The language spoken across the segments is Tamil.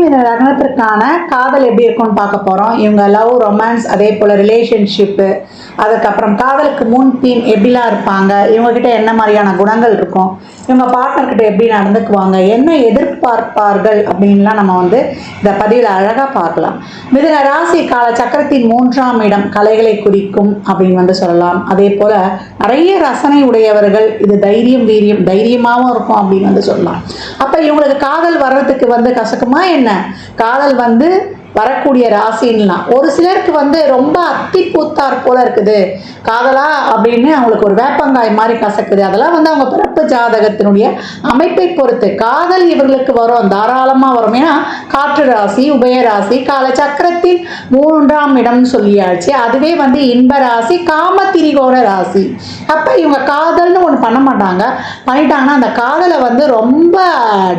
மீன லக்னத்திற்கான காதல் எப்படி இருக்கும்னு பார்க்க போகிறோம் இவங்க லவ் ரொமான்ஸ் அதே போல் ரிலேஷன்ஷிப்பு அதுக்கப்புறம் காதலுக்கு முன் பின் எப்படிலாம் இருப்பாங்க இவங்ககிட்ட என்ன மாதிரியான குணங்கள் இருக்கும் இவங்க பார்ட்னர்கிட்ட எப்படி நடந்துக்குவாங்க என்ன எதிர்பார்ப்பார்கள் அப்படின்லாம் நம்ம வந்து இந்த பதிவில் அழகாக பார்க்கலாம். மிதுன ராசி கால சக்கரத்தின் மூன்றாம் இடம் கலைகளை குறிக்கும் அப்படின்னு வந்து சொல்லலாம். அதே போல் நிறைய ரசனை உடையவர்கள் இது தைரியம் வீரியம் தைரியமாகவும் இருக்கும் அப்படின்னு வந்து சொல்லலாம். அப்போ இவங்களுக்கு காதல் வர்றதுக்கு வந்து கசக்குமா என்ன? காதல் வந்து வரக்கூடிய ராசின்லாம். ஒரு சிலருக்கு வந்து ரொம்ப அத்தி பூத்தார் போல இருக்குது. காதலா அப்படின்னு அவங்களுக்கு ஒரு வேப்பங்காய் மாதிரி கசக்குது. அதெல்லாம் வந்து அவங்க பிறப்பு ஜாதகத்தினுடைய அமைப்பை பொறுத்து. காதல் இவர்களுக்கு வரும். தாராளமாக வரும். ஏன்னா காற்று ராசி உபயராசி கால சக்கரத்தின் மூன்றாம் இடம் சொல்லியாச்சு. அதுவே வந்து இன்ப ராசி காம திரிகோண ராசி. அப்போ இவங்க காதல்னு ஒன்று பண்ண மாட்டாங்க. பண்ணிட்டாங்கன்னா அந்த காதலை வந்து ரொம்ப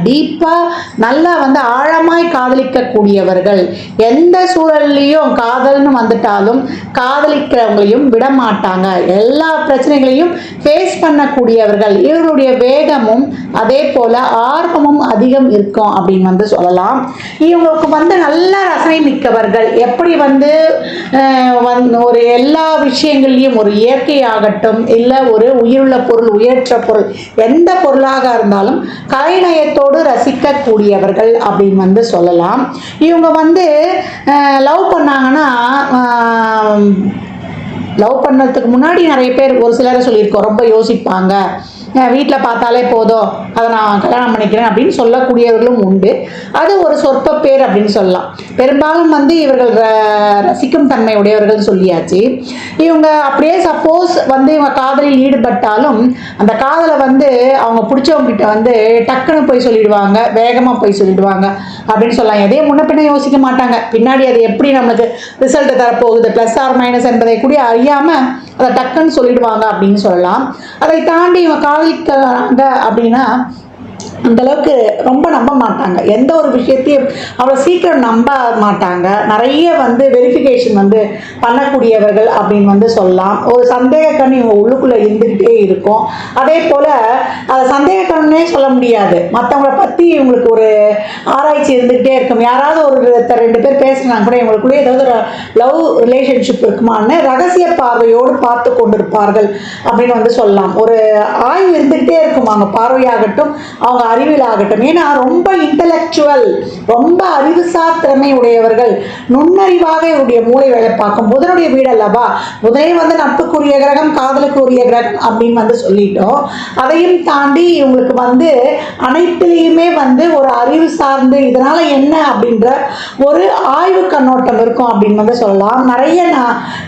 டீப்பாக நல்லா வந்து ஆழமாய் காதலிக்கக்கூடியவர்கள். எந்த சூழல்லையும் காதல்னு வந்துட்டாலும் காதலிக்கிறவங்களையும் விட மாட்டாங்க எல்லா பிரச்சனைகளையும் ஃபேஸ் பண்ணக்கூடியவர்கள். இவருடைய வேகமும் அதே போல் ஆர்வமும் அதிகம் இருக்கும் அப்படின்னு வந்து சொல்லலாம். இவங்களுக்கு வந்து நல்ல ரசனை மிக்கவர்கள். எப்படி வந்து வந்து ஒரு எல்லா விஷயங்கள்லையும் ஒரு இயற்கையாகட்டும் இல்லை ஒரு உயிருள்ள பொருள் உயர்ற்ற பொருள் எந்த பொருளாக இருந்தாலும் கலைநயத்தோடு ரசிக்கக்கூடியவர்கள் அப்படின்னு வந்து சொல்லலாம். இவங்க வந்து லவ் பண்ணாங்கன்னா லவ் பண்ணுறதுக்கு முன்னாடி நிறைய பேர் ஒரு சிலரை சொல்லியிருக்கோம். ரொம்ப யோசிப்பாங்க. வீட்டில் பார்த்தாலே போதும். அதை நான் கல்யாணம் பண்ணிக்கிறேன் அப்படின்னு சொல்லக்கூடியவர்களும் உண்டு. அது ஒரு சொற்ப பேர் அப்படின்னு சொல்லலாம். பெரும்பாலும் வந்து இவர்கள் ர- ரசிக்கும் தன்மை உடையவர்கள் சொல்லியாச்சு. இவங்க அப்படியே சப்போஸ் வந்து இவங்க காதலில் ஈடுபட்டாலும் அந்த காதலை வந்து அவங்க பிடிச்சவங்க கிட்ட வந்து டக்குன்னு போய் சொல்லிடுவாங்க. வேகமாக போய் சொல்லிடுவாங்க அப்படின்னு சொல்லலாம். எதையும் முன்ன பின்ன யோசிக்க மாட்டாங்க. பின்னாடி அது எப்படி நம்மளுக்கு ரிசல்ட் தரப்போகுது? ப்ளஸ் ஆர் மைனஸ் என்பதை கூட அறியாமல் அதை டக்குன்னு சொல்லிடுவாங்க அப்படின்னு சொல்லலாம். அதை தாண்டி இவங்க காதலிக்கிறாங்க அப்படின்னா அந்த அளவுக்கு ரொம்ப நம்ப மாட்டாங்க. எந்த ஒரு விஷயத்தையும் அவ்வளோ சீக்கிரம் நம்ப மாட்டாங்க. நிறைய வந்து வெரிஃபிகேஷன் வந்து பண்ணக்கூடியவர்கள் அப்படின்னு வந்து சொல்லலாம். ஒரு சந்தேக கண் இவங்க உள்ளுக்குள்ளே இருந்துக்கிட்டே இருக்கும். அதே போல் அதை சந்தேக சொல்ல முடியாது. மற்றவங்கள பற்றி இவங்களுக்கு ஒரு ஆராய்ச்சி இருந்துக்கிட்டே இருக்கும். யாராவது ஒரு ரெண்டு பேர் பேசுனாங்க கூட இவங்களுக்குள்ளே ஏதாவது ஒரு லவ் ரிலேஷன்ஷிப் இருக்குமான்னு ரகசிய பார்வையோடு பார்த்து கொண்டிருப்பார்கள் அப்படின்னு வந்து சொல்லலாம். ஒரு ஆய்வு இருந்துகிட்டே இருக்கும் அவங்க பார்வையாகட்டும் அவங்க அறிவில் ஆகட்டும் ஏன்னா ரொம்ப இன்டலெக்சுவல் ரொம்ப அறிவுசார் திறமை உடையவர்கள் நுண்ணறிவாக இவருடைய மூளை வேலை பார்க்கும். புதனுடைய வீடு அல்லவா புதனே வந்து நட்புக்குரிய கிரகம் காதலுக்குரிய கிரகம் அப்படின்னு வந்து சொல்லிட்டோம். அதையும் தாண்டி இவங்களுக்கு வந்து அனைத்துலேயுமே வந்து ஒரு அறிவு சார்ந்து இதனால என்ன அப்படின்ற ஒரு ஆய்வு கண்ணோட்டம் இருக்கும் அப்படின்னு வந்து சொல்லலாம். நிறைய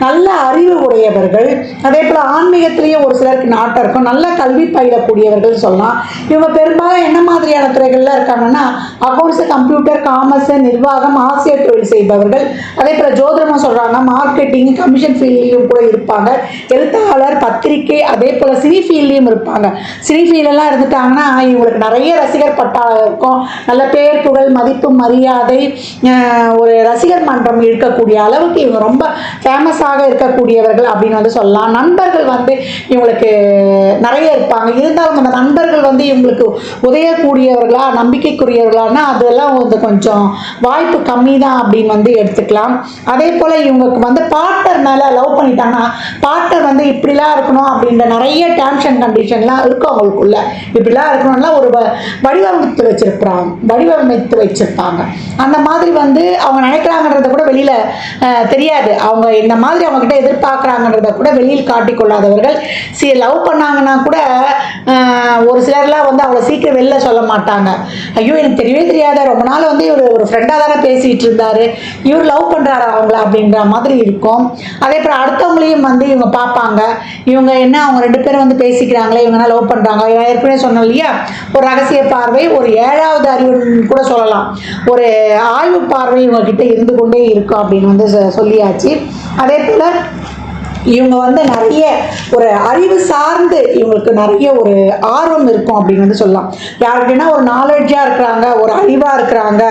நல்ல அறிவு உடையவர்கள் அதே போல் ஆன்மீகத்திலேயே ஒரு சிலருக்கு நாட்டம் இருக்கும். நல்ல கல்வி பயிலக்கூடியவர்கள் சொல்லலாம். இவங்க பெரும்பாலும் என்ன மாதிரியான துறைகளில் இருக்காங்கன்னா அக்கௌண்ட்ஸ் கம்ப்யூட்டர் காமர்ஸ் நிர்வாகம் ஆசிரியர் தொழில் செய்பவர்கள். அதே போல் ஜோதிடமாக சொல்கிறாங்க மார்க்கெட்டிங் கமிஷன் ஃபீல்ட்லையும் கூட இருப்பாங்க. எழுத்தாளர் பத்திரிகை அதே போல் சினி ஃபீல்ட்லேயும் இருப்பாங்க. சினி ஃபீல்டெல்லாம் இருந்துட்டாங்கன்னா இவங்களுக்கு நிறைய ரசிகர் பட்டாளம் இருக்கும். நல்ல பேர் புகழ் மதிப்பு மரியாதை ஒரு ரசிகர் மன்றம் இருக்கக்கூடிய அளவுக்கு இவங்க ரொம்ப ஃபேமஸாக இருக்கக்கூடியவர்கள் அப்படின்னு வந்து சொல்லலாம். நண்பர்கள் வந்து இவங்களுக்கு நிறைய இருப்பாங்க. இருந்தாலும் அந்த நண்பர்கள் வந்து இவங்களுக்கு உதயக்கூடியவர்களா நம்பிக்கைக்குரியவர்களானா அதெல்லாம் வந்து கொஞ்சம் வாய்ப்பு கம்மி தான் அப்படின்னு வந்து எடுத்துக்கலாம். அதே போல் இவங்களுக்கு வந்து பார்ட்னர் மேலே லவ் பண்ணிட்டாங்கன்னா பார்ட்னர் வந்து இப்படிலாம் இருக்கணும் அப்படின்ற நிறைய டேர்ம்ஸ் அண்ட் கண்டிஷன்லாம் இருக்கும் அவங்களுக்குள்ள. இப்படிலாம் இருக்கணும்லாம் ஒரு வ- வடிவமைத்து வச்சிருப்பாங்க வடிவமைத்து வச்சிருப்பாங்க. அந்த மாதிரி வந்து அவங்க நினைக்கிறாங்கன்றத கூட வெளியில் தெரியாது. அவங்க இந்த மாதிரி அவங்ககிட்ட எதிர்பார்க்குறாங்கன்றத கூட வெளியில் காட்டிக்கொள்ளாதவர்கள் சி லவ் பண்ணாங்கன்னா கூட ஒரு சிலர்லாம் வந்து அவ்வளோ சீக்கிரம் வெளில சொல்ல மாட்டாங்க. ஐயோ எனக்கு தெரியவே தெரியாத. ரொம்ப நாள் வந்து இவர் ஒரு ஃப்ரெண்டாக தானே பேசிகிட்டு இருந்தாரு. இவர் லவ் பண்ணுறாரு அவங்கள அப்படின்ற மாதிரி இருக்கும். அதே போல் அடுத்தவங்களையும் வந்து இவங்க பார்ப்பாங்க. இவங்க என்ன அவங்க ரெண்டு பேரும் வந்து பேசிக்கிறாங்களே இவங்க லவ் பண்ணுறாங்க ஏற்கனவே சொன்னோம் இல்லையா? ஒரு ரகசிய பார்வை ஒரு ஏழாவது அறிவுன்னு கூட சொல்லலாம். ஒரு ஆய்வு பார்வை இவங்க கிட்ட இருந்து கொண்டே இருக்கும் அப்படின்னு வந்து சொல்லியாச்சு. அதே போல் இவங்க வந்து நிறைய ஒரு அறிவு சார்ந்து இவங்களுக்கு நிறைய ஒரு ஆர்வம் இருக்கும் அப்படின்னு வந்து சொல்லலாம். யாருக்குன்னா ஒரு நாலேஜாக இருக்கிறாங்க ஒரு அறிவாக இருக்கிறாங்க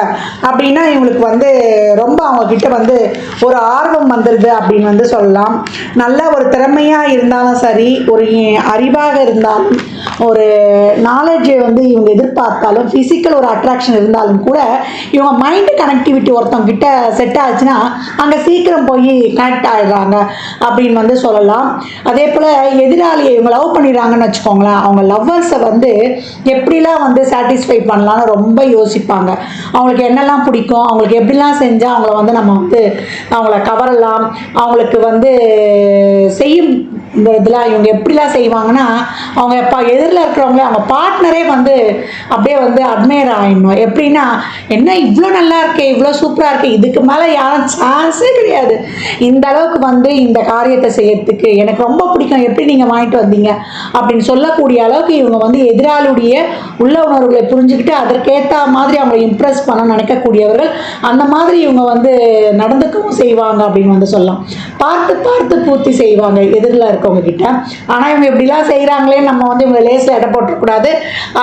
அப்படின்னா இவங்களுக்கு வந்து ரொம்ப அவங்கக்கிட்ட வந்து ஒரு ஆர்வம் வந்துடுது அப்படின்னு வந்து சொல்லலாம். நல்ல ஒரு திறமையாக இருந்தாலும் சரி ஒரு அறிவாக இருந்தாலும் ஒரு நாலேஜை வந்து இவங்க எதிர்பார்த்தாலும் ஃபிசிக்கல் ஒரு அட்ராக்ஷன் இருந்தாலும் கூட இவங்க மைண்டு கனெக்டிவிட்டி ஒருத்தவங்க கிட்ட செட் ஆச்சுன்னா அங்கே சீக்கிரம் போய் கனெக்ட் ஆகிடுறாங்க அப்படின்னு வந்து சொல்லலாம். அதே போல் எதிராளியை இவங்க லவ் பண்ணிடுறாங்கன்னு வச்சுக்கோங்களேன். அவங்க லவ்வர்ஸை வந்து எப்படிலாம் வந்து சாட்டிஸ்ஃபை பண்ணலான்னு ரொம்ப யோசிப்பாங்க. அவங்களுக்கு என்னெல்லாம் பிடிக்கும் அவங்களுக்கு எப்படிலாம் செஞ்சால் அவங்கள வந்து நம்ம வந்து அவங்கள கவரலாம் அவங்களுக்கு வந்து செய்யும் இந்த இதெல்லாம் இவங்க எப்படிலாம் செய்வாங்கன்னா அவங்க எப்போ எதிரில் இருக்கிறவங்களே அவங்க பார்ட்னரே வந்து அப்படியே வந்து அட்மையர் ஆகிடணும் எப்படின்னா என்ன இவ்வளோ நல்லா இருக்கே இவ்வளோ சூப்பராக இருக்கே இதுக்கு மேலே யாரும் சான்ஸே கிடையாது. இந்த அளவுக்கு வந்து இந்த காரியத்தை செய்யறதுக்கு எனக்கு ரொம்ப பிடிக்கும். எப்படி நீங்கள் வாங்கிட்டு வந்தீங்க? அப்படின்னு சொல்லக்கூடிய அளவுக்கு இவங்க வந்து எதிராளுடைய உள்ள உணர்வுகளை புரிஞ்சுக்கிட்டு அதற்கேற்ற மாதிரி அவங்களை இம்ப்ரெஸ் பண்ண நினைக்கக்கூடியவர்கள் அந்த மாதிரி இவங்க வந்து நடந்துக்கவும் செய்வாங்க அப்படின்னு வந்து சொல்லலாம். பார்த்து பார்த்து பூர்த்தி செய்வாங்க எதிரில் இருக்கவங்க கிட்ட ஆனால் இவங்க இப்படிலாம் செய்கிறாங்களே நம்ம வந்து இவங்க லேஸில் எடை போட்டக்கூடாது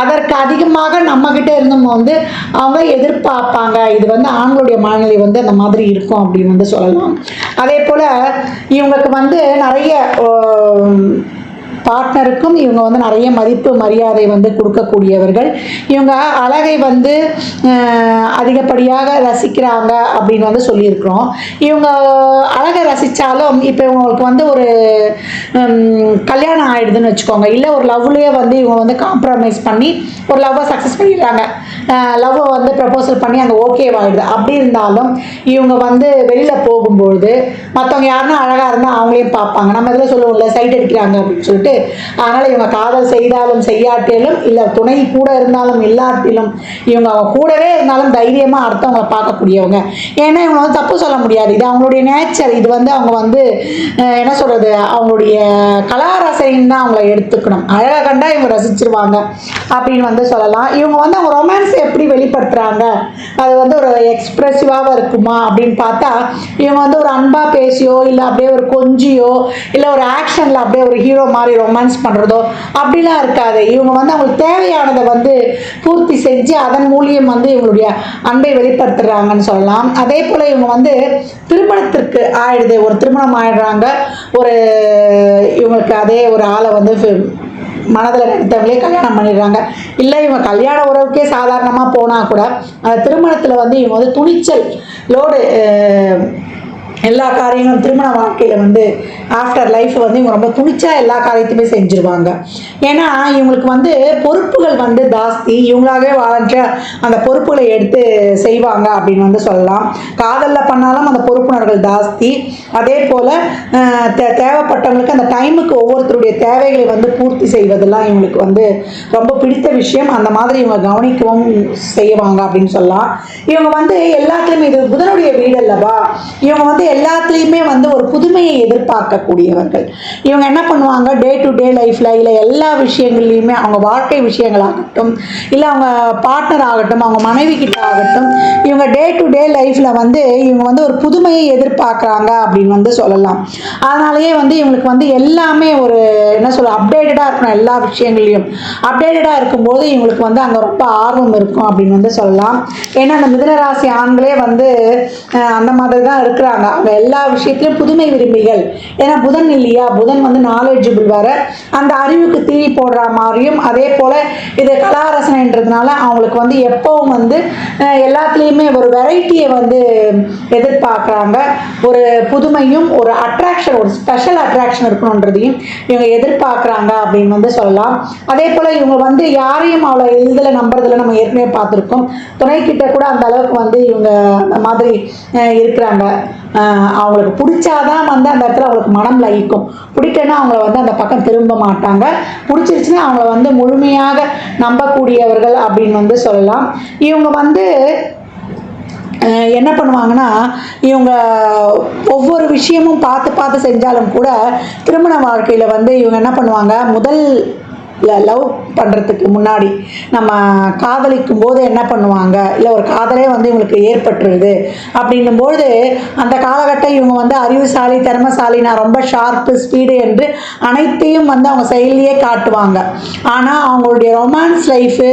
அதற்கு அதிகமாக நம்ம கிட்ட இருந்தும் வந்து அவங்க எதிர்பார்ப்பாங்க இது வந்து ஆண்களுடைய மனநிலை வந்து அந்த மாதிரி இருக்கும் அப்படின்னு வந்து சொல்லலாம். அதே போல் இவங்களுக்கு வந்து நிறைய பார்ட்னருக்கும் இவங்க வந்து நிறைய மதிப்பு மரியாதை வந்து கொடுக்கக்கூடியவர்கள். இவங்க அழகை வந்து அதிகப்படியாக ரசிக்கிறாங்க அப்படின்னு வந்து சொல்லியிருக்கிறோம். இவங்க அழகை ரசித்தாலும் இப்போ இவங்களுக்கு வந்து ஒரு கல்யாணம் ஆயிடுதுன்னு வச்சுக்கோங்க. இல்லை ஒரு லவ்லேயே வந்து இவங்க வந்து காம்ப்ரமைஸ் பண்ணி ஒரு லவ்வை சக்ஸஸ் பண்ணிடுறாங்க லவ்வை வந்து ப்ரப்போசல் பண்ணி அங்கே ஓகேவாயிடுது அப்படி இருந்தாலும் இவங்க வந்து வெளியில் போகும்பொழுது மற்றவங்க யாருன்னா அழகாக இருந்தால் அவங்களையும் பார்ப்பாங்க. நம்ம இதில் சொல்லுவோம்ல சைட் அடிக்கிறாங்க அப்படின்னு சொல்லிட்டு அதனால் இவங்க காதல் செய்தாலும் செய்யாட்டிலும் இல்லை துணை கூட இருந்தாலும் இல்லாட்டிலும் இவங்க அவங்க கூடவே இருந்தாலும் தைரியமாக அடுத்தவங்களை பார்க்கக்கூடியவங்க. ஏன்னா இவங்க வந்து தப்பு சொல்ல முடியாது. இது அவங்களுடைய நேச்சர் இது வந்து அவங்க வந்து என்ன சொல்கிறது அவங்களுடைய கலாரசைன்னு தான் அவங்கள எடுத்துக்கணும். அழகாக கண்டா இவங்க ரசிச்சிருவாங்க அப்படின்னு வந்து சொல்லலாம். இவங்க வந்து அவங்க ரொமான்ஸ் எப்படி வெளிப்படுத்துகிறாங்க அது வந்து ஒரு எக்ஸ்ப்ரெசிவாக இருக்குமா அப்படின்னு பார்த்தா இவங்க வந்து ஒரு அன்பாக பேசியோ இல்லை அப்படியே ஒரு கொஞ்சியோ இல்லை ஒரு ஆக்ஷனில் அப்படியே ஒரு ஹீரோ மாதிரி ரொமான்ஸ் பண்ணுறதோ அப்படிலாம் இருக்காது. இவங்க வந்து அவங்களுக்கு தேவையானதை வந்து பூர்த்தி செஞ்சு அதன் மூலியம் வந்து இவங்களுடைய அன்பை வெளிப்படுத்துகிறாங்கன்னு சொல்லலாம். அதே போல் இவங்க வந்து திருமணத்திற்கு ஆயிடுது. ஒரு திருமணம் ஆயிடுறாங்க. ஒரு இவங்களுக்கு அதே ஒரு ஆளை வந்து மனதில் நினைத்தவங்களே கல்யாணம் பண்ணிடுறாங்க. இல்லை இவங்க கல்யாண உறவுக்கே சாதாரணமாக போனால் கூட அந்த திருமணத்தில் வந்து இவங்க வந்து துணிச்சல் லோடு எல்லா காரியங்களும் திருமண வாழ்க்கையில் வந்து ஆஃப்டர் லைஃப் வந்து இவங்க ரொம்ப துணிச்சா எல்லா காரியத்தையுமே செஞ்சுருவாங்க. ஏன்னா இவங்களுக்கு வந்து பொறுப்புகள் வந்து ஜாஸ்தி. இவங்களாகவே வாழ்ந்த அந்த பொறுப்புகளை எடுத்து செய்வாங்க அப்படின்னு வந்து சொல்லலாம். காதலில் பண்ணாலும் அந்த பொறுப்புணர்கள் ஜாஸ்தி. அதே போல் தே- தேவைப்பட்டவங்களுக்கு அந்த டைமுக்கு ஒவ்வொருத்தருடைய தேவைகளை வந்து பூர்த்தி செய்வதெல்லாம் இவங்களுக்கு வந்து ரொம்ப பிடித்த விஷயம். அந்த மாதிரி இவங்க கவனிக்கவும் செய்வாங்க அப்படின்னு சொல்லலாம். இவங்க வந்து எல்லாத்துலேயுமே இது புதனுடைய வீடு அல்லவா இவங்க வந்து எல்லாத்துலேயுமே வந்து ஒரு புதுமையை எதிர்பார்க்கக்கூடியவர்கள். இவங்க என்ன பண்ணுவாங்க? டே டு டே லைஃப்பில் இல்லை எல்லா விஷயங்கள்லையுமே அவங்க வாழ்க்கை விஷயங்களாகட்டும் இல்லை அவங்க பார்ட்னர் ஆகட்டும் அவங்க மனைவி கிட்ட ஆகட்டும் இவங்க டே டு டே லைஃப்பில் வந்து இவங்க வந்து ஒரு புதுமையை எதிர்பார்க்குறாங்க அப்படின்னு வந்து சொல்லலாம். அதனாலேயே வந்து இவங்களுக்கு வந்து எல்லாமே ஒரு என்ன சொல்ல அப்டேட்டடாக இருக்கணும் எல்லா விஷயங்கள்லையும். அப்டேட்டடாக இருக்கும்போது இவங்களுக்கு வந்து அங்கே ரொம்ப ஆர்வம் இருக்கும் அப்படின்னு வந்து சொல்லலாம். ஏன்னா அந்த மிதனராசி ஆண்களே வந்து அந்த மாதிரி தான் இருக்கிறாங்க. அவங்க எல்லா விஷயத்திலும் புதுமை விரும்பிகள். ஏன்னா புதன் இல்லையா? புதன் வந்து நாலேஜபிள் வர அந்த அறிவுக்கு தீ போடுற மாதிரியும் அதே போல் இது கலாரசனைன்றதுனால அவங்களுக்கு வந்து எப்பவும் வந்து எல்லாத்துலேயுமே ஒரு வெரைட்டியை வந்து எதிர்பார்க்குறாங்க. ஒரு புதுமையும் ஒரு அட்ராக்ஷன் ஒரு ஸ்பெஷல் அட்ராக்ஷன் இருக்கணுன்றதையும் இவங்க எதிர்பார்க்குறாங்க அப்படின்னு வந்து சொல்லலாம். அதே போல் இவங்க வந்து யாரையும் அவ்வளோ எளிதில் நம்புறதில் நம்ம ஏற்கனவே பார்த்துருக்கோம். துணைக்கிட்ட கூட அந்த அளவுக்கு வந்து இவங்க அந்த மாதிரி இருக்கிறாங்க. அவங்களுக்கு பிடிச்சாதான் வந்து அந்த இடத்துல அவங்களுக்கு மனம் லயிக்கும். பிடிக்கன்னா அவங்கள வந்து அந்த பக்கம் திரும்ப மாட்டாங்க. பிடிச்சிருச்சுன்னா அவங்கள வந்து முழுமையாக நம்பக்கூடியவர்கள் அப்படின்னு வந்து சொல்லலாம். இவங்க வந்து என்ன பண்ணுவாங்கன்னா இவங்க ஒவ்வொரு விஷயமும் பார்த்து பார்த்து செஞ்சாலும் கூட திருமண வாழ்க்கையில் வந்து இவங்க என்ன பண்ணுவாங்க முதல் லவ் பண்ணுறதுக்கு முன்னாடி நம்ம காதலிக்கும் போது என்ன பண்ணுவாங்க? இல்லை ஒரு காதலே வந்து இவங்களுக்கு ஏற்பட்டுருது. அப்படின்னும்போது அந்த காலகட்டம் இவங்க வந்து அறிவுசாலி திறமசாலி நான் ரொம்ப ஷார்ப்பு ஸ்பீடு என்று அனைத்தையும் வந்து அவங்க செயலியே காட்டுவாங்க. ஆனால் அவங்களுடைய ரொமான்ஸ் லைஃபு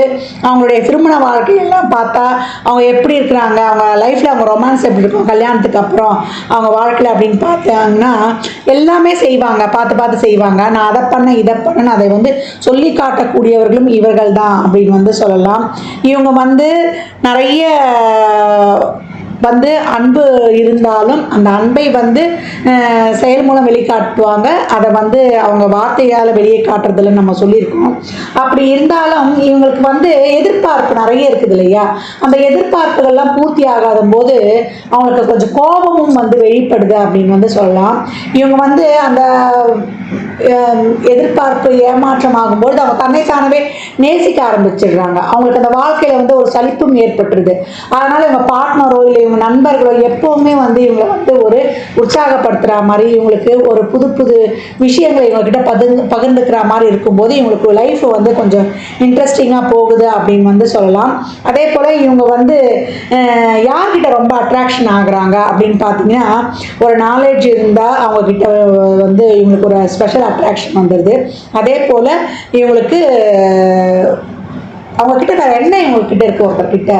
அவங்களுடைய திருமண வாழ்க்கையெல்லாம் பார்த்தா அவங்க எப்படி இருக்கிறாங்க? அவங்க லைஃப்பில் அவங்க ரொமான்ஸ் எப்படி இருக்கும்? கல்யாணத்துக்கு அப்புறம் அவங்க வாழ்க்கையில் அப்படின்னு பார்த்தாங்கன்னா எல்லாமே செய்வாங்க. பார்த்து பார்த்து செய்வாங்க. நான் அதை பண்ண இதை பண்ணேன்னு அதை வந்து சொல்லி காட்டக்கூடிய கூடியவர்களும் இவர்கள் தான் அப்படின்னு வந்து சொல்லலாம். இவங்க வந்து நிறைய வந்து அன்பு இருந்தாலும் அந்த அன்பை வந்து செயல் மூலம் வெளிக்காட்டுவாங்க. அதை வந்து அவங்க வார்த்தையால் வெளியே காட்டுறதுல நம்ம சொல்லியிருக்கோம். அப்படி இருந்தாலும் இவங்களுக்கு வந்து எதிர்பார்ப்பு நிறைய இருக்குது இல்லையா? அந்த எதிர்பார்ப்புகள்லாம் பூர்த்தி ஆகாத போது அவங்களுக்கு கொஞ்சம் கோபமும் வந்து வெளிப்படுது அப்படின்னு வந்து சொல்லலாம். இவங்க வந்து அந்த எதிர்பார்ப்பு ஏமாற்றம் ஆகும்போது அவங்க தன்னைத்தானவே நேசிக்க ஆரம்பிச்சிடுறாங்க. அவங்களுக்கு அந்த வாழ்க்கையில் வந்து ஒரு சலிப்பும் ஏற்பட்டுருது. அதனால் இவங்க பார்ட்னரோ இல்லை இவங்க நண்பர்களோ எப்போவுமே வந்து இவங்களை வந்து ஒரு உற்சாகப்படுத்துகிற மாதிரி இவங்களுக்கு ஒரு புது புது விஷயங்களை இவங்கக்கிட்ட பகிர்ந்து பகிர்ந்துக்கிற மாதிரி இருக்கும்போது இவங்களுக்கு லைஃப் வந்து கொஞ்சம் இன்ட்ரெஸ்டிங்காக போகுது அப்படின்னு வந்து சொல்லலாம். அதே போல் இவங்க வந்து யார்கிட்ட ரொம்ப அட்ராக்ஷன் ஆகுறாங்க அப்படின்னு பார்த்தீங்கன்னா ஒரு நாலேஜ் இருந்தால் அவங்கக்கிட்ட வந்து இவங்களுக்கு ஒரு ஸ்பெஷல் அட்ராக்ஷன் வந்துடுது அதே போல் இவங்களுக்கு அவங்க கிட்ட வேற என்ன இவங்ககிட்ட இருக்கு? ஒருத்தர்கிட்ட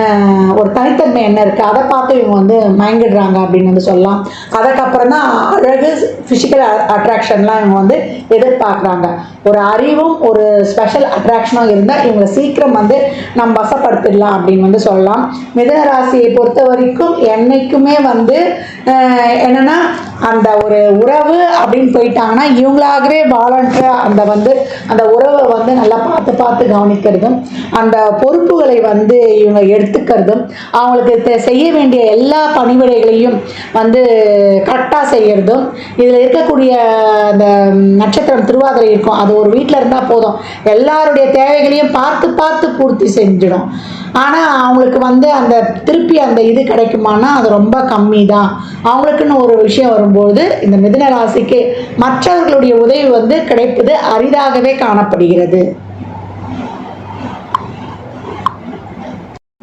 ஆஹ் ஒரு தனித்தன்மை என்ன இருக்கு? அதை பார்த்து இவங்க வந்து மயங்கிடுறாங்க அப்படின்னு வந்து சொல்லலாம். அதுக்கப்புறம் தான் அழகு ஃபிசிக்கல் அட்ராக்ஷன்லாம் இவங்க வந்து எதிர்பார்க்குறாங்க. ஒரு அறிவும் ஒரு ஸ்பெஷல் அட்ராக்ஷனும் இருந்தால் இவங்களை சீக்கிரம் வந்து நம்ம வசப்படுத்திடலாம் அப்படின்னு வந்து சொல்லலாம். மிதன ராசியை பொறுத்த வரைக்கும் என்னைக்குமே வந்து என்னென்னா என்னன்னா அந்த ஒரு உறவு அப்படின்னு போயிட்டாங்கன்னா இவங்களாகவே வாலண்டரா அந்த வந்து அந்த உறவை வந்து நல்லா பார்த்து பார்த்து கவனிக்கிறதும் அந்த பொறுப்புகளை வந்து இவங்க எடுத்துக்கிறதும் அவங்களுக்கு தெ- செய்ய வேண்டிய எல்லா பணிவிடைகளையும் வந்து கரெக்டாக செய்கிறதும் இதில் இருக்கக்கூடிய அந்த நட்சத்திரம் திருவாதிரை இருக்கும். அது ஒரு வீட்டில் இருந்தால் போதும். எல்லாருடைய தேவைகளையும் பார்த்து பார்த்து பூர்த்தி செஞ்சிடும். ஆனால் அவங்களுக்கு வந்து அந்த திருப்பி அந்த இது கிடைக்குமானா அது ரொம்ப கம்மி தான் அவங்களுக்குன்னு ஒரு விஷயம் வரும்போது இந்த மிதுன ராசிக்கு மற்றவர்களுடைய உதவி வந்து கிடைப்பது அரிதாகவே காணப்படுகிறது.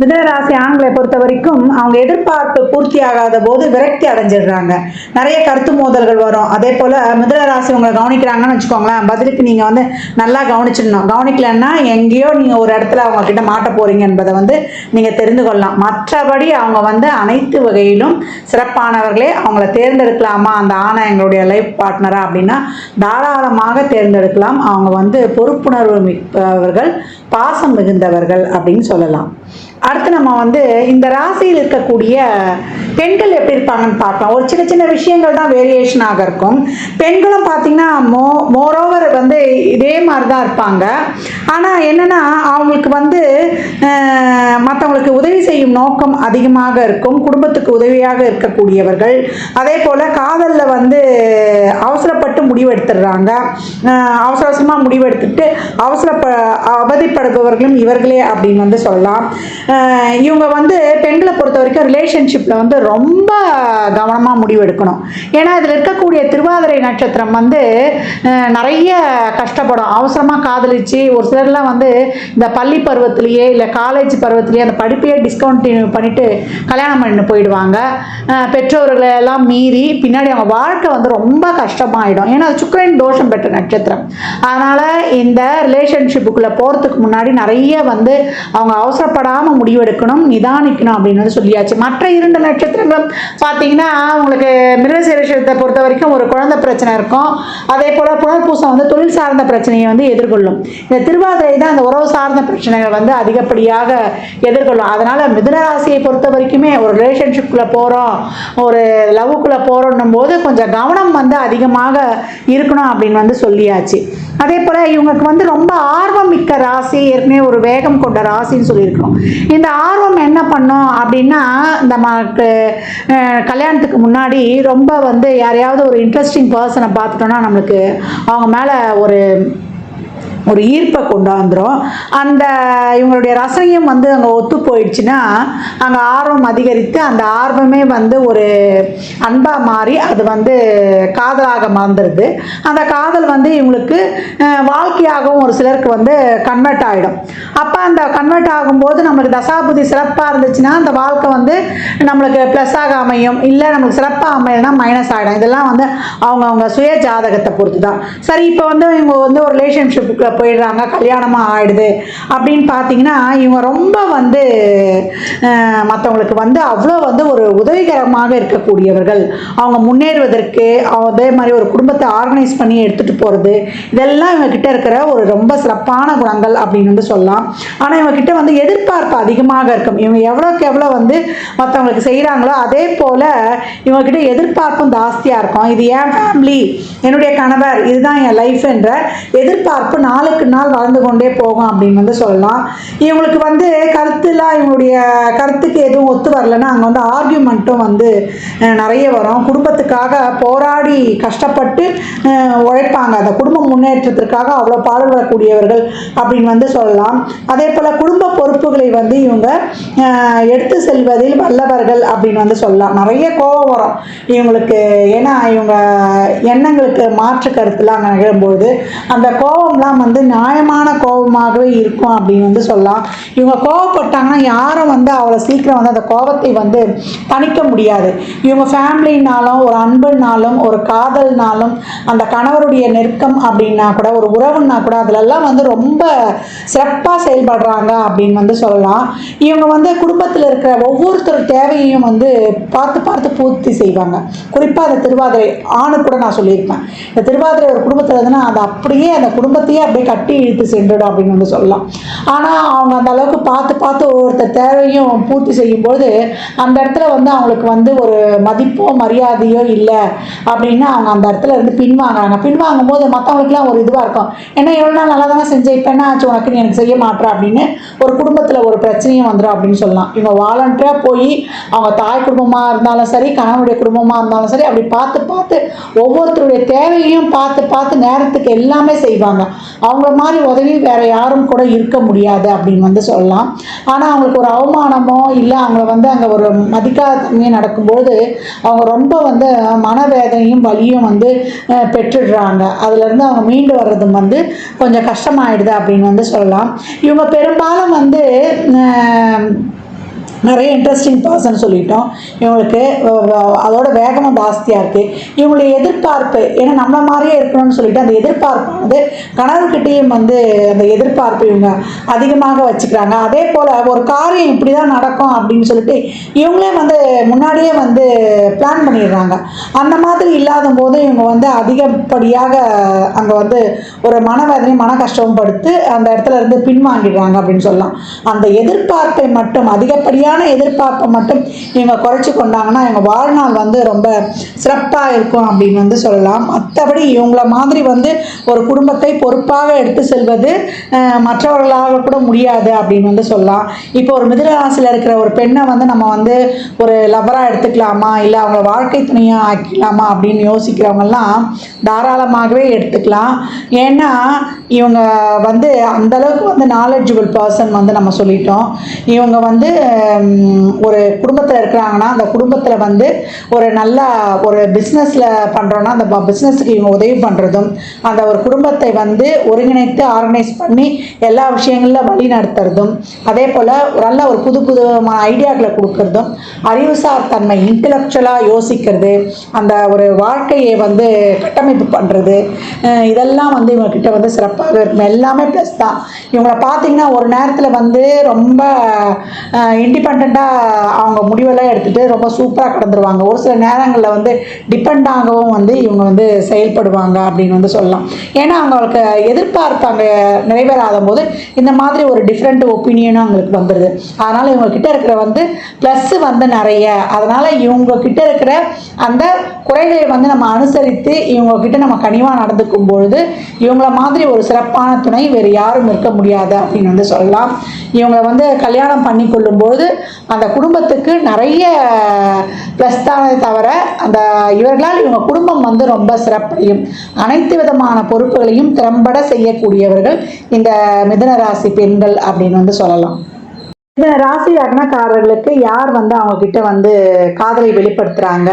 மிதனராசி ஆண்களை பொறுத்த வரைக்கும் அவங்க எதிர்பார்ப்பு பூர்த்தி ஆகாத போது விரக்தி அடைஞ்சிடுறாங்க. நிறைய கருத்து மோதல்கள் வரும். அதே போல் மிதனராசி உங்களை கவனிக்கிறாங்கன்னு வச்சுக்கோங்களேன். பதிலுக்கு நீங்கள் வந்து நல்லா கவனிச்சிடணும். கவனிக்கலன்னா எங்கேயோ நீங்கள் ஒரு இடத்துல அவங்க கிட்ட மாட்ட போறீங்க என்பதை வந்து நீங்கள் தெரிந்து கொள்ளலாம். மற்றபடி அவங்க வந்து அனைத்து வகையிலும் சிறப்பானவர்களே. அவங்கள தேர்ந்தெடுக்கலாமா? அந்த ஆணை எங்களுடைய லைஃப் பார்ட்னரா அப்படின்னா தாராளமாக தேர்ந்தெடுக்கலாம். அவங்க வந்து பொறுப்புணர்வு மிக்கவர்கள் பாசம் மிகுந்தவர்கள் அப்படின்னு சொல்லலாம். அடுத்து நம்ம வந்து இந்த ராசியில் இருக்கக்கூடிய பெண்கள் எப்படி இருப்பாங்கன்னு பார்க்கலாம். ஒரு சின்ன சின்ன விஷயங்கள் தான் வேரியேஷனாக இருக்கும். பெண்களும் பார்த்தீங்கன்னா மோ மோரோவர் வந்து இதே மாதிரி தான் இருப்பாங்க. ஆனால் என்னென்னா அவங்களுக்கு வந்து மற்றவங்களுக்கு உதவி செய்யும் நோக்கம் அதிகமாக இருக்கும். குடும்பத்துக்கு உதவியாக இருக்கக்கூடியவர்கள். அதே போல் காதலில் வந்து அவசரப்பட்டு முடிவெடுத்துடுறாங்க. அவசர அவசரமாக முடிவெடுத்துட்டு அவசரப்ப அவதிப்படுபவர்களும் இவர்களே அப்படின்னு வந்து சொல்லலாம். இவங்க வந்து பெண்களை பொறுத்த வரைக்கும் ரிலேஷன்ஷிப்பில் வந்து ரொம்ப கவனமாக முடிவெடுக்கணும். ஏன்னா இதில் இருக்கக்கூடிய திருவாதிரை நட்சத்திரம் வந்து நிறைய கஷ்டப்படும். அவசரமாக காதலிச்சு ஒரு சிலர்லாம் வந்து இந்த பள்ளி பருவத்திலேயே இல்லை காலேஜ் பருவத்திலேயே அந்த படிப்பையே டிஸ்கவுண்டினியூ பண்ணிட்டு கல்யாணம் பண்ணி போயிடுவாங்க. பெற்றோர்களை எல்லாம் மீறி பின்னாடி அவங்க வாழ்க்கை வந்து ரொம்ப கஷ்டமாயிடும். ஏன்னா அது சுக்கரன் தோஷம் பெற்ற நட்சத்திரம். அதனால் இந்த ரிலேஷன்ஷிப்புக்குள்ளே போகிறதுக்கு முன்னாடி நிறைய வந்து அவங்க அவசரப்படாமல் முடிவெடுக்கணும் நிதானிக்கணும் அப்படின்னு வந்து சொல்லியாச்சு. மற்ற இரண்டு நட்சத்திரங்களும் பார்த்தீங்கன்னா உங்களுக்கு மிருகசீரஷத்தை பொறுத்த வரைக்கும் ஒரு குழந்தை பிரச்சனை இருக்கும். அதே போல் புனர்பூசம் வந்து தொழில் சார்ந்த பிரச்சனையை வந்து எதிர்கொள்ளும். இந்த திருவாதிரை தான் அந்த உறவு சார்ந்த பிரச்சனைகள் வந்து அதிகப்படியாக எதிர்கொள்ளும். அதனால் மிதுனராசியை பொறுத்த வரைக்குமே ஒரு ரிலேஷன்ஷிப்பில் போகிறோம் ஒரு லவ்வுக்குள்ளே போகிறோன்னும் போது கொஞ்சம் கவனம் வந்து அதிகமாக இருக்கணும் அப்படின்னு வந்து சொல்லியாச்சு. அதே போல் இவங்களுக்கு வந்து ரொம்ப ஆர்வம் மிக்க ராசி ஏற்கனவே ஒரு வேகம் கொண்ட ராசின்னு சொல்லியிருக்கோம் இந்த ஆர்வம் என்ன பண்ணோம் அப்படின்னா நமக்கு கல்யாணத்துக்கு முன்னாடி ரொம்ப வந்து யாரையாவது ஒரு இன்ட்ரெஸ்டிங் பர்சனை பார்த்துட்டோன்னா நம்மளுக்கு அவங்க மேலே ஒரு ஒரு ஈர்ப்பை கொண்டாந்துரும். அந்த இவங்களுடைய ரசனையும் வந்து அங்கே ஒத்து போயிடுச்சுன்னா அங்கே ஆர்வம் அதிகரித்து அந்த ஆர்வமே வந்து ஒரு அன்பாக மாறி அது வந்து காதலாக மறந்துடுது அந்த காதல் வந்து இவங்களுக்கு வாழ்க்கையாகவும் ஒரு சிலருக்கு வந்து கன்வெர்ட் ஆகிடும் அப்போ அந்த கன்வெர்ட் ஆகும்போது நம்மளுக்கு தசாபுதி சிறப்பாக இருந்துச்சுன்னா அந்த வாழ்க்கை வந்து நம்மளுக்கு ப்ளஸ்ஸாக அமையும். இல்லை நம்மளுக்கு சிறப்பாக அமையலைன்னா மைனஸ் ஆகிடும் இதெல்லாம் வந்து அவங்கவுங்க சுய ஜாதகத்தை பொறுத்து தான் சரி இப்போ வந்து இவங்க வந்து ஒரு ரிலேஷன்ஷிப்புக்கு போயிடுறாங்க கல்யாணமாக ஆயிடுது. அப்படின்னு பார்த்தீங்கன்னா இவங்க ரொம்ப வந்து மற்றவங்களுக்கு வந்து அவ்வளோ வந்து ஒரு உதவிகரமாக இருக்கக்கூடியவர்கள். அவங்க முன்னேறுவதற்கு அதே மாதிரி ஒரு குடும்பத்தை ஆர்கனைஸ் பண்ணி எடுத்துகிட்டு போகிறது இதெல்லாம் இவங்க கிட்ட இருக்கிற ஒரு ரொம்ப சிறப்பான குணங்கள் அப்படின்னு வந்து சொல்லலாம். ஆனால் இவங்க கிட்ட வந்து எதிர்பார்ப்பு அதிகமாக இருக்கும். இவங்க எவ்வளோக்கு எவ்வளோ வந்து மற்றவங்களுக்கு செய்கிறாங்களோ அதே போல் இவங்க கிட்ட எதிர்பார்ப்பும் ஜாஸ்தியாக இருக்கும். இது என் ஃபேமிலி என்னுடைய கணவர் இதுதான் என் லைஃப் என்ற எதிர்பார்ப்பு நாளுக்கு நாள் வளர்ந்து கொண்டே போகும் அப்படின்னு வந்து சொல்லலாம். இவங்களுக்கு வந்து கருத்துலாம் இவங்களுடைய கருத்துக்கு எதுவும் ஒத்து வரலன்னா அங்கே வந்து ஆர்கியூமெண்ட்டும் வந்து நிறைய வரும். குடும்பத்துக்காக போராடி கஷ்டப்பட்டு உழைப்பாங்க. அந்த குடும்ப முன்னேற்றத்திற்காக அவ்வளோ பாடுபடக்கூடியவர்கள் அப்படின்னு வந்து சொல்லலாம். அதே போல் குடும்ப பொறுப்புகளை வந்து இவங்க எடுத்து செல்வதில் வல்லவர்கள் அப்படின்னு வந்து சொல்லலாம். நிறைய கோபம் வரும் இவங்களுக்கு. ஏன்னா இவங்க எண்ணங்களுக்கு மாற்று கருத்துலாம் நிகழும்போது அந்த கோபம்லாம் வந்து நியாயமான கோபமாகவே இருக்கும் அப்படின்னு வந்து சொல்லலாம். இவங்க கோவப்பட்டாங்கன்னா யாரும் வந்து அவ்வளோ சீக்கிரம் வந்து அந்த கோபத்தை வந்து தணிக்க முடியாது. இவங்க ஃபேமிலினாலும் ஒரு அன்புனாலும் ஒரு காதல்னாலும் அந்த கணவருடைய நெருக்கம் அப்படின்னா கூட ஒரு உறவுன்னா கூட அதிலெல்லாம் வந்து ரொம்ப சிறப்பாக செயல்படுறாங்க அப்படின்னு வந்து சொல்லலாம். இவங்க வந்து குடும்பத்தில் இருக்கிற ஒவ்வொருத்தர் தேவையையும் வந்து பார்த்து பார்த்து பூர்த்தி செய்வாங்க. குறிப்பாக அந்த திருவாதிரை ஆணு கூட நான் சொல்லியிருப்பேன். இந்த திருவாதிரை ஒரு குடும்பத்தில் இருந்துன்னா அது அப்படியே அந்த குடும்பத்தையே அப்படியே கட்டி இழுத்து சென்றுடும் அப்படின்னு வந்து சொல்லலாம். ஆனால் அவங்க அந்த அளவுக்கு பார்த்து பார்த்து ஒவ்வொருத்தர் தேவையும் பூர்த்தி செய்யும்போது அந்த இடத்துல வந்து அவங்களுக்கு வந்து ஒரு மதிப்போ மரியாதையோ இல்லை அப்படின்னு அவங்க அந்த இடத்துல இருந்து பின்வாங்குறாங்க. பின்வாங்கும் போது மற்றவங்களுக்குலாம் ஒரு இதுவாக இருக்கும். ஏன்னா எவ்வளோ நாள் நல்லா தானே செஞ்சேன் இப்போ என்ன ஆச்சு? உனக்கு நீ எனக்கு செய்ய மாட்டேற அப்படின்னு ஒரு குடும்பத்தில் ஒரு பிரச்சனையும் வந்துடும் அப்படின்னு சொல்லலாம். இவங்க வாலண்டியராக போய் அவங்க தாய் குடும்பமாக இருந்தாலும் சரி கணவனுடைய குடும்பமாக இருந்தாலும் சரி அப்படி பார்த்து பார்த்து ஒவ்வொருத்தருடைய தேவையும் பார்த்து பார்த்து நேரத்துக்கு எல்லாமே செய்வாங்க. அவங்கள மாதிரி உதவி வேற யாரும் கூட இருக்க முடியாது அப்படின்னு வந்து சொல்லலாம். ஆனால் அவங்களுக்கு ஒரு அவமானமோ இல்லை அவங்கள வந்து அங்கே ஒரு மதிக்காதமே நடக்கும்போது அவங்க ரொம்ப வந்து மனவேதனையும் வலியும் வந்து பெற்றுடுறாங்க. அதுலேருந்து அவங்க மீண்டு வர்றதும் வந்து கொஞ்சம் கஷ்டமாயிடுது அப்படின்னு வந்து சொல்லலாம். இவங்க பெரும்பாலும் வந்து நிறைய இன்ட்ரெஸ்டிங் பர்சன் சொல்லிட்டோம். இவங்களுக்கு அதோட வேகமும் ஜாஸ்தியாக இருக்குது இவங்களுடைய எதிர்பார்ப்பு ஏன்னா நம்ம மாதிரியே இருக்கணும்னு சொல்லிட்டு அந்த எதிர்பார்ப்பானது கணவர்கிட்டையும் வந்து அந்த எதிர்பார்ப்பு இவங்க அதிகமாக வச்சுக்கிறாங்க. அதே போல் ஒரு காரியம் இப்படி தான் நடக்கும் அப்படின்னு சொல்லிட்டு இவங்களே வந்து முன்னாடியே வந்து பிளான் பண்ணிடுறாங்க. அந்த மாதிரி இல்லாத போது இவங்க வந்து அதிகப்படியாக அங்கே வந்து ஒரு மனவேதனையும் மன கஷ்டமும் படுத்து அந்த இடத்துல இருந்து பின்வாங்கிடுறாங்க அப்படின்னு சொல்லலாம். அந்த எதிர்பார்ப்பை மட்டும் அதிகப்படியாக சரியான எதிர்பார்ப்பை மட்டும் இவங்க குறைச்சி கொண்டாங்கன்னா இவங்க வாழ்நாள் வந்து ரொம்ப சிறப்பாக இருக்கும் அப்படின்னு வந்து சொல்லலாம். மற்றபடி இவங்கள மாதிரி வந்து ஒரு குடும்பத்தை பொறுப்பாக எடுத்து செல்வது மற்றவர்களாக கூட முடியாது அப்படின்னு வந்து சொல்லலாம். இப்போ ஒரு மிதுனராசியில் இருக்கிற ஒரு பெண்ணை வந்து நம்ம வந்து ஒரு லவராக எடுத்துக்கலாமா? இல்லை அவங்கள வாழ்க்கை துணையாக ஆக்கிக்கலாமா? அப்படின்னு யோசிக்கிறவங்கெல்லாம் தாராளமாகவே எடுத்துக்கலாம். ஏன்னா இவங்க வந்து அந்த அளவுக்கு வந்து நாலெட்ஜபிள் பர்சன் வந்து நம்ம சொல்லிட்டோம். இவங்க வந்து ஒரு குடும்பத்தில் இருக்கிறாங்கன்னா அந்த குடும்பத்தில் வந்து ஒரு நல்ல ஒரு பிஸ்னஸில் பண்ணுறோன்னா அந்த பிஸ்னஸுக்கு இவங்க உதவி பண்ணுறதும் அந்த ஒரு குடும்பத்தை வந்து ஒருங்கிணைத்து ஆர்கனைஸ் பண்ணி எல்லா விஷயங்களில் வழி நடத்துறதும் அதே போல் நல்ல ஒரு புது புதுமான ஐடியாக்களை கொடுக்கறதும் அறிவுசார் தன்மை இன்டலெக்சுவலாக யோசிக்கிறது அந்த ஒரு வாழ்க்கையை வந்து கட்டமைப்பு பண்ணுறது இதெல்லாம் வந்து இவங்கக்கிட்ட வந்து சிறப்பாக இருக்கும். எல்லாமே ப்ளஸ் தான். இவங்களை பார்த்தீங்கன்னா ஒரு நேரத்தில் வந்து ரொம்ப இண்டிபெண்ட்டாக அவங்க முடிவெல்லாம் எடுத்துகிட்டு ரொம்ப சூப்பராக கடந்துருவாங்க. ஒரு சில நேரங்களில் வந்து டிபெண்டாகவும் வந்து இவங்க வந்து செயல்படுவாங்க அப்படின்னு வந்து சொல்லலாம். ஏன்னா அவங்களுக்கு எதிர்பார்ப்பு அங்கே நிறைவேறாத போது இந்த மாதிரி ஒரு டிஃப்ரெண்ட் ஒப்பீனியனும் அவங்களுக்கு வந்துடுது அதனால் இவங்கக்கிட்ட இருக்கிற வந்து ப்ளஸ் வந்து நிறைய. அதனால் இவங்கக்கிட்ட இருக்கிற அந்த குறைகளை வந்து நம்ம அனுசரித்து இவங்கக்கிட்ட நம்ம கனிவாக நடந்துக்கும் பொழுது இவங்கள மாதிரி ஒரு சிறப்பான துணை வேறு யாரும் இருக்க முடியாது அப்படின்னு வந்து சொல்லலாம். இவங்களை வந்து கல்யாணம் பண்ணி கொள்ளும்போது அந்த குடும்பத்துக்கு நிறைய ப்ளஸ் தானே தவிர அந்த இவர்களால் இவங்க குடும்பம் வந்து ரொம்ப சிறப்பையும் அனைத்து விதமான பொறுப்புகளையும் திறம்பட செய்யக்கூடியவர்கள் இந்த மிதுன ராசி பெண்கள் அப்படின்னு வந்து சொல்லலாம். இந்த ராசி லக்னக்காரர்களுக்கு யார் வந்து அவங்க கிட்ட வந்து காதலை வெளிப்படுத்துறாங்க?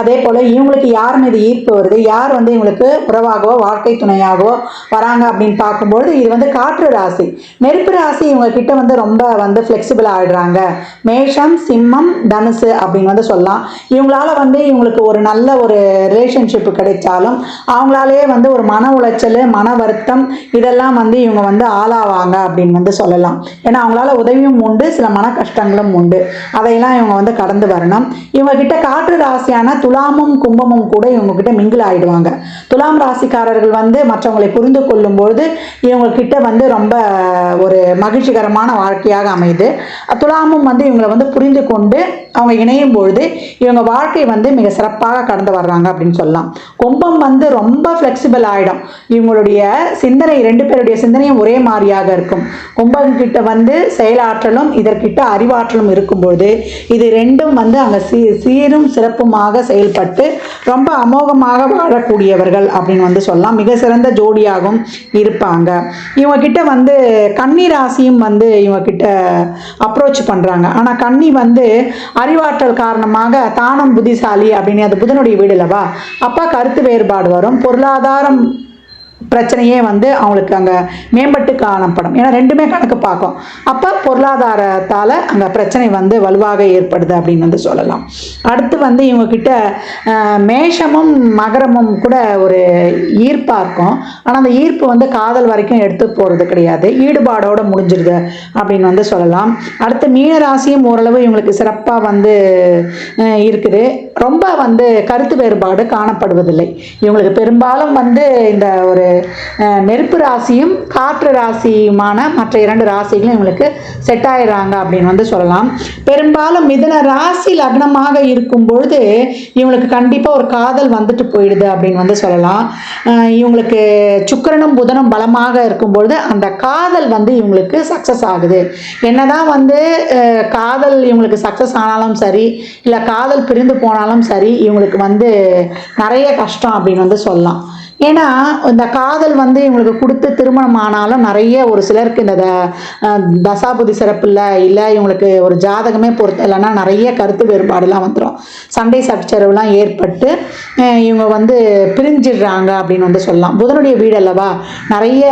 அதே போல் இவங்களுக்கு யார் மீது ஈர்ப்பு வருது? யார் வந்து இவங்களுக்கு உறவாகவோ வாழ்க்கை துணையாகவோ வராங்க அப்படின்னு பார்க்கும்பொழுது இது வந்து காற்று ராசி. நெருப்பு ராசி இவங்க கிட்ட வந்து ரொம்ப வந்து ஃப்ளெக்சிபிள் ஆகிடுறாங்க மேஷம் சிம்மம் தனுசு அப்படின்னு வந்து சொல்லலாம். இவங்களால வந்து இவங்களுக்கு ஒரு நல்ல ஒரு ரிலேஷன்ஷிப் கிடைச்சாலும் அவங்களாலே வந்து ஒரு மன உளைச்சல் மன வருத்தம் இதெல்லாம் வந்து இவங்க வந்து ஆளாவாங்க அப்படின்னு வந்து சொல்லலாம். ஏன்னா அவங்களால உதவியும் உண்டு சில மன கஷ்டங்களும் உண்டு. அதையெல்லாம் இவங்க வந்து கடந்து வரணும். இவங்க கிட்ட காற்று ராசியான துலாமும் கும்பமும் கூட இவங்க கிட்ட மிங்கிள் ஆயிடுவாங்க. துலாம் ராசிக்காரர்கள் வந்து மற்றவங்களை புரிந்து கொள்ளும் பொழுது இவங்க கிட்ட வந்து ரொம்ப ஒரு மகிழ்ச்சிகரமான வாழ்க்கையாக அமையுது. துலாமும் வந்து இவங்களை வந்து புரிந்து கொண்டு அவங்க இணையும் பொழுது இவங்க வாழ்க்கை வந்து மிக சிறப்பாக கடந்து வர்றாங்க அப்படின்னு சொல்லலாம். கும்பம் வந்து ரொம்ப ஃப்ளெக்சிபிள் ஆகிடும் இவங்களுடைய சிந்தனை ரெண்டு பேருடைய சிந்தனையும் ஒரே மாதிரியாக இருக்கும். கும்பம் கிட்ட வந்து செயலாற்றலும் இதற்கிட்ட அறிவாற்றலும் இருக்கும்பொழுது இது ரெண்டும் வந்து அங்கே சீ சீரும் சிறப்புமாக செயல்பட்டு ரொம்ப அமோகமாக வாழக்கூடியவர்கள் அப்படின்னு வந்து சொல்லலாம். மிக சிறந்த ஜோடியாகவும் இருப்பாங்க. இவங்க கிட்ட வந்து கன்னி ராசியும் வந்து இவங்க கிட்ட அப்ரோச் பண்ணுறாங்க ஆனால் கன்னி வந்து அறிவாற்றல் காரணமாக தானம் புத்திசாலி அப்படின்னு அது புதனுடைய வீடு இல்லவா? அப்பா கருத்து வேறுபாடு வரும். பொருளாதாரம் பிரச்சனையே வந்து அவங்களுக்கு அங்கே மேம்பட்டு காணப்படும். ஏன்னா ரெண்டுமே கணக்கு பார்க்கும். அப்போ பொருளாதாரத்தால் அங்கே பிரச்சனை வந்து வலுவாக ஏற்படுது அப்படின்னு வந்து சொல்லலாம். அடுத்து வந்து இவங்கக்கிட்ட மேஷமும் மகரமும் கூட ஒரு ஈர்ப்பாக இருக்கும். ஆனால் அந்த ஈர்ப்பு வந்து காதல் வரைக்கும் எடுத்து போகிறது கிடையாது. ஈடுபாடோடு முடிஞ்சிருது அப்படின்னு வந்து சொல்லலாம். அடுத்து மீனராசியும் ஓரளவு இவங்களுக்கு சிறப்பாக வந்து இருக்குது. ரொம்ப வந்து கருத்து வேறுபாடு காணப்படுவதில்லை. இவங்களுக்கு பெரும்பாலும் வந்து இந்த ஒரு நெருப்பு ராசியும் காற்று ராசியுமான மற்ற இரண்டு ராசிகளும் இவங்களுக்கு செட் ஆயிடுறாங்க அப்படின்னு வந்து சொல்லலாம். பெரும்பாலும் மிதன ராசி லக்னமாக இருக்கும் பொழுது இவங்களுக்கு கண்டிப்பாக ஒரு காதல் வந்துட்டு போயிடுது அப்படின்னு வந்து சொல்லலாம். இவங்களுக்கு சுக்கரனும் புதனும் பலமாக இருக்கும் பொழுது அந்த காதல் வந்து இவங்களுக்கு சக்ஸஸ் ஆகுது. என்னதான் வந்து காதல் இவங்களுக்கு சக்ஸஸ் ஆனாலும் சரி இல்லை காதல் பிரிந்து போனாலும் சரி இவங்களுக்கு வந்து நிறைய கஷ்டம் அப்படின்னு வந்து சொல்லலாம். ஏன்னா இந்த காதல் வந்து இவங்களுக்கு கொடுத்து திருமணம் ஆனாலும் நிறைய ஒரு சிலருக்கு இந்த த- தசாபுதி சிறப்பு இல்லை இல்லை இவங்களுக்கு ஒரு ஜாதகமே பொறுத்த இல்லைன்னா நிறைய கருத்து வேறுபாடுலாம் வந்துடும் சண்டை சச்சரவுலாம் ஏற்பட்டு இவங்க வந்து பிரிஞ்சிடுறாங்க அப்படின்னு வந்து சொல்லலாம். புதனுடைய வீடு அல்லவா நிறைய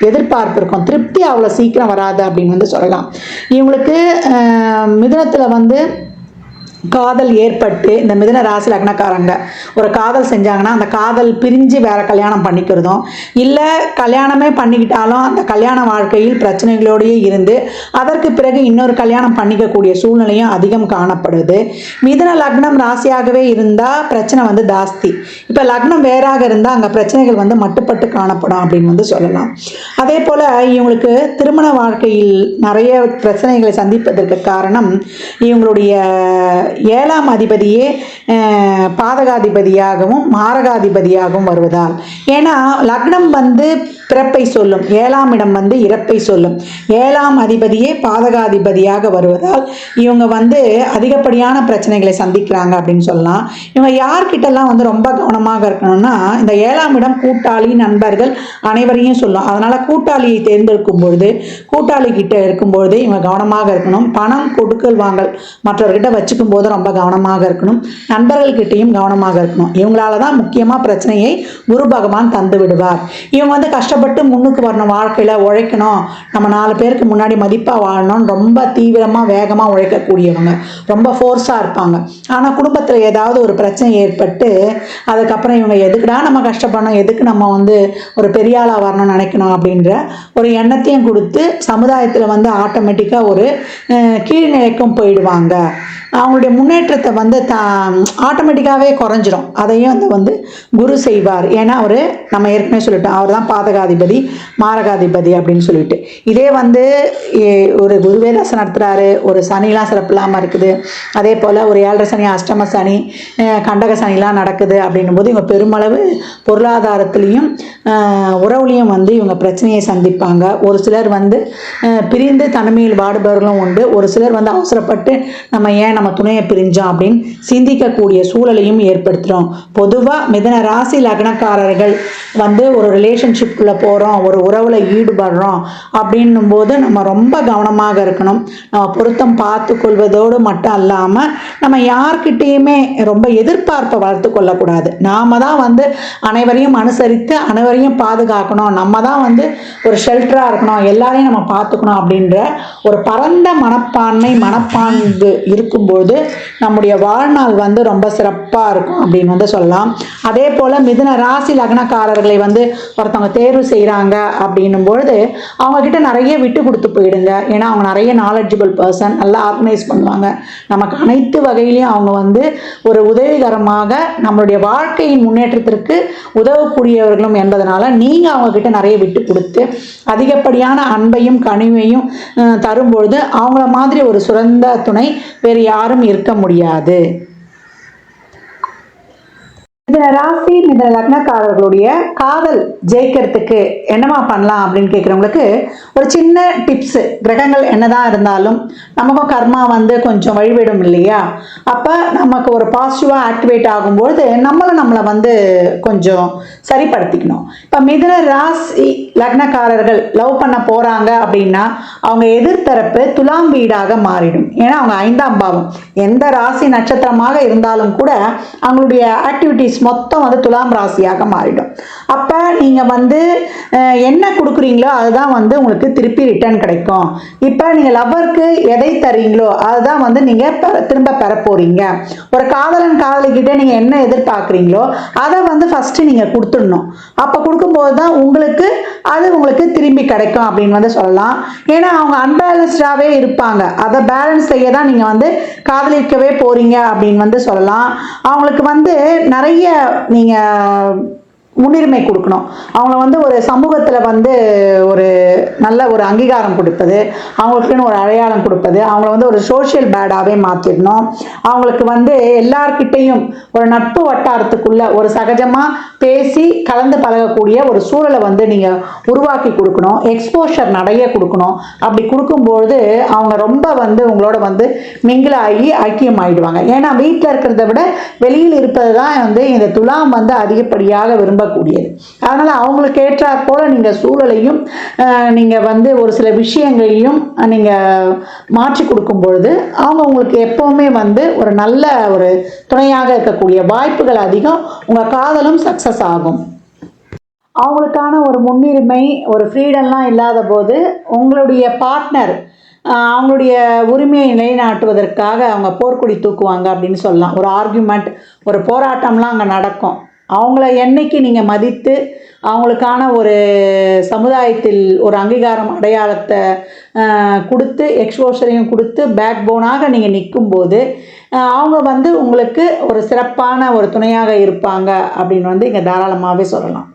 எதிர்பார்ப்பு இருக்கும். திருப்தி அவ்வளோ சீக்கிரம் வராது அப்படின்னு வந்து சொல்லலாம். இவங்களுக்கு மிதுனத்தில் வந்து காதல் ஏற்பட்டு இந்த மிதன ராசி லக்னக்காரங்க ஒரு காதல் செஞ்சாங்கன்னா அந்த காதல் பிரிஞ்சு வேற கல்யாணம் பண்ணிக்கிறதும். இல்லை கல்யாணமே பண்ணிக்கிட்டாலும் அந்த கல்யாண வாழ்க்கையில் பிரச்சனைகளோடையே இருந்து அதற்கு பிறகு இன்னொரு கல்யாணம் பண்ணிக்கக்கூடிய சூழ்நிலையும் அதிகம் காணப்படுது. மிதன லக்னம் ராசியாகவே இருந்தால் பிரச்சனை வந்து ஜாஸ்தி. இப்போ லக்னம் வேறாக இருந்தால் அங்கே பிரச்சனைகள் வந்து மட்டுப்பட்டு காணப்படும் அப்படின்னு வந்து சொல்லலாம். அதே போல் இவங்களுக்கு திருமண வாழ்க்கையில் நிறைய பிரச்சனைகளை சந்திப்பதற்கு காரணம் இவங்களுடைய ஏழாம் அதிபதியே பாதகாதிபதியாகவும் மாரகாதிபதியாகவும் வருவதால். ஏன்னா லக்னம் வந்து பிறப்பை சொல்லும். ஏழாம் இடம் வந்து இறப்பை சொல்லும். ஏழாம் அதிபதியே பாதகாதிபதியாக வருவதால் இவங்க வந்து அதிகப்படியான பிரச்சனைகளை சந்திக்கிறாங்க அப்படின்னு சொல்லலாம். இவங்க யார்கிட்டலாம் வந்து ரொம்ப கவனமாக இருக்கணும்னா இந்த ஏழாம் இடம் கூட்டாளி நண்பர்கள் அனைவரையும் சொல்லும். அதனால் கூட்டாளியை தேர்ந்தெடுக்கும் பொழுது கூட்டாளி கிட்ட இருக்கும்பொழுது இவங்க கவனமாக இருக்கணும். பணம் கொடுக்கல் வாங்கல் மற்றவர்கிட்ட வச்சுக்கும் போது ரொம்ப கவனமாக இருக்கணும். நண்பர்கள்கிட்டையும் கவனமாக இருக்கணும். இவங்களால தான் முக்கியமாக பிரச்சனையை குரு பகவான் தந்து விடுவார். இவங்க வந்து கஷ்டப்பட்டு முன்னுக்கு வரணும் வாழ்க்கையில் உழைக்கணும். நம்ம நாலு பேருக்கு முன்னாடி மதிப்பாக வாழணும்னு ரொம்ப தீவிரமாக வேகமாக உழைக்கக்கூடியவங்க. ரொம்ப ஃபோர்ஸாக இருப்பாங்க. ஆனால் குடும்பத்தில் ஏதாவது ஒரு பிரச்சனை ஏற்பட்டு அதுக்கப்புறம் இவங்க எதுக்குடா நம்ம கஷ்டப்படணும்? எதுக்கு நம்ம வந்து ஒரு பெரிய ஆளாக வரணும்னு நினைக்கணும் அப்படின்ற ஒரு எண்ணத்தையும் கொடுத்து சமுதாயத்தில் வந்து ஆட்டோமேட்டிக்காக ஒரு கீழ்நிலைக்கும் போயிடுவாங்க. அவங்களுடைய முன்னேற்றத்தை வந்து தா ஆட்டோமேட்டிக்காகவே குறைஞ்சிரும். அதையும் அந்த வந்து குரு செய்வார். ஏன்னா அவர் நம்ம ஏற்கனவே சொல்லிட்டோம். அவர் தான் பாதகாதிபதி மாரகாதிபதி அப்படின்னு சொல்லிட்டு. இதே வந்து ஒரு குருவே தசை நடத்துகிறாரு ஒரு சனிலாம் சிறப்பில்லாமல் இருக்குது. அதே போல் ஒரு ஏழரை சனி அஷ்டம சனி கண்டக சனிலாம் நடக்குது அப்படின்னும் போது இவங்க பெருமளவு பொருளாதாரத்துலேயும் உறவுலையும் வந்து இவங்க பிரச்சனையை சந்திப்பாங்க. ஒரு சிலர் வந்து பிரிந்து தனிமையில் வாடுபவர்களும் உண்டு. ஒரு சிலர் வந்து அவசரப்பட்டு நம்ம ஏன் நம்ம நம்ம துணையை பிரிஞ்சோம் அப்படின்னு சிந்திக்கக்கூடிய சூழலையும் ஏற்படுத்துகிறோம் பொதுவாக மிதன ராசி லக்னக்காரர்கள் வந்து ஒரு ரிலேஷன்ஷிப்பில் போகிறோம் ஒரு உறவில் ஈடுபடுறோம் அப்படின்னும் போது நம்ம ரொம்ப கவனமாக இருக்கணும். நம்ம பொருத்தம் பார்த்து கொள்வதோடு மட்டும் இல்லாமல் நம்ம யார்கிட்டேயுமே ரொம்ப எதிர்பார்ப்பை வளர்த்து கொள்ளக்கூடாது. நாம தான் வந்து அனைவரையும் அனுசரித்து அனைவரையும் பாதுகாக்கணும். நம்ம தான் வந்து ஒரு ஷெல்டராக இருக்கணும். எல்லாரையும் நம்ம பார்த்துக்கணும் அப்படின்ற ஒரு பரந்த மனப்பான்மை மனப்பான்கு இருக்கும்போது நம்முடைய வாழ்நாள் வந்து ரொம்ப சிறப்பாக இருக்கும் அப்படின்னு வந்து சொல்லலாம். அதே போல் மிதுன ராசி லக்னக்காரர்களை வந்து ஒருத்தவங்க தேர்வு செய்கிறாங்க அப்படின்னும் பொழுது அவங்கக்கிட்ட நிறைய விட்டு கொடுத்து போயிடுங்க. ஏன்னா அவங்க நிறைய நாலெட்ஜிபிள் பர்சன் நல்லா ஆர்கனைஸ் பண்ணுவாங்க. நமக்கு அனைத்து வகையிலையும் அவங்க வந்து ஒரு உதவிகரமாக நம்மளுடைய வாழ்க்கையின் முன்னேற்றத்திற்கு உதவக்கூடியவர்களும் என்பதனால நீங்கள் அவங்கக்கிட்ட நிறைய விட்டு கொடுத்து அதிகப்படியான அன்பையும் கனிவையும் தரும்பொழுது அவங்கள மாதிரி ஒரு சுரந்த துணை வேறு யாரும் இருக்க முடியாது. மிதன ராசி மிதன லக்னக்காரர்களுடைய காதல் ஜெயிக்கிறதுக்கு என்னமா பண்ணலாம் அப்படின்னு கேட்குறவங்களுக்கு ஒரு சின்ன டிப்ஸு கிரகங்கள் என்னதான் இருந்தாலும் நமக்கும் கர்மா வந்து கொஞ்சம் வழிவிடும் இல்லையா? அப்போ நமக்கு ஒரு பாசிட்டிவாக ஆக்டிவேட் ஆகும்பொழுது நம்மளும் நம்மளை வந்து கொஞ்சம் சரிப்படுத்திக்கணும். இப்போ மிதன ராசி லக்னக்காரர்கள் லவ் பண்ண போகிறாங்க அப்படின்னா அவங்க எதிர்த்தரப்பு துலாம் வீடாக மாறிடும். ஏன்னா அவங்க ஐந்தாம் பாவம். எந்த ராசி நட்சத்திரமாக இருந்தாலும் கூட அவங்களுடைய ஆக்டிவிட்டீஸ் மொத்தம் வந்து துலாம் ராசியாக மாறிடும் அப்போ நீங்கள் வந்து அஹ், என்ன கொடுக்குறீங்களோ அதுதான் வந்து உங்களுக்கு திருப்பி ரிட்டர்ன் கிடைக்கும். இப்போ நீங்கள் லவ்வருக்கு எதை தரீங்களோ அதுதான் வந்து நீங்கள் திரும்ப பெற போகிறீங்க ஒரு காதலன் காதலிக்கிட்ட நீங்கள் என்ன எதிர்பார்க்குறீங்களோ அதை வந்து ஃபஸ்ட்டு நீங்கள் கொடுத்துடணும். அப்போ கொடுக்கும்போது தான் உங்களுக்கு அது உங்களுக்கு திரும்பி கிடைக்கும் அப்படின்னு வந்து சொல்லலாம். ஏன்னா அவங்க அன்பேலன்ஸ்டாகவே இருப்பாங்க. அதை பேலன்ஸ் செய்ய தான் நீங்கள் வந்து காதலிக்கவே போகிறீங்க அப்படின்னு வந்து சொல்லலாம். அவங்களுக்கு வந்து நிறைய நீங்கள் முன்னுரிமை கொடுக்கணும். அவங்கள வந்து ஒரு சமூகத்தில் வந்து ஒரு நல்ல ஒரு அங்கீகாரம் கொடுப்பது அவங்களுக்குன்னு ஒரு அடையாளம் கொடுப்பது அவங்கள வந்து ஒரு சோஷியல் பேடாகவே மாற்றிடணும் அவங்களுக்கு வந்து எல்லார்கிட்டேயும் ஒரு நட்பு வட்டாரத்துக்குள்ள ஒரு சகஜமாக பேசி கலந்து பழகக்கூடிய ஒரு சூழலை வந்து நீங்கள் உருவாக்கி கொடுக்கணும். எக்ஸ்போஷர் நிறைய கொடுக்கணும். அப்படி கொடுக்கும்பொழுது அவங்க ரொம்ப வந்து உங்களோட வந்து மிங்கிள் ஆகி ஐக்கியம் ஆகிடுவாங்க ஏன்னா வீட்டில் இருக்கிறத விட வெளியில் இருப்பது தான் வந்து இந்த துலாம் வந்து அதிகப்படியாக விரும்பக்கூடியது அதனால் அவங்களுக்கு ஏற்றாற் போல் நீங்கள் சூழலையும் நீங்கள் வந்து ஒரு சில விஷயங்களையும் நீங்கள் மாற்றி கொடுக்கும் பொழுது அவங்க உங்களுக்கு எப்போவுமே வந்து ஒரு நல்ல ஒரு துணையாக இருக்கக்கூடிய வாய்ப்புகள் அதிகம் உங்கள் காதலும் சக்ஸஸ் ஆகும். அவங்களுக்கான ஒரு முன்னுரிமை ஒரு ஃப்ரீடம்லாம் இல்லாத போது உங்களுடைய பார்ட்னர் அவங்களுடைய உரிமையை நிலைநாட்டுவதற்காக அவங்க போர்க்கொடி தூக்குவாங்க அப்படின்னு சொல்லலாம். ஒரு ஆர்கியூமெண்ட் ஒரு போராட்டம்லாம் அங்கே நடக்கும். அவங்கள என்னைக்கு நீங்கள் மதித்து அவங்களுக்கான ஒரு சமுதாயத்தில் ஒரு அங்கீகாரம் அடையாளத்தை கொடுத்து எக்ஸ்போஷரையும் கொடுத்து பேக் போனாக நீங்கள் நிற்கும்போது அவங்க வந்து உங்களுக்கு ஒரு சிறப்பான ஒரு துணையாக இருப்பாங்க அப்படின்னு வந்து இங்கே தாராளமாகவே சொல்லலாம்.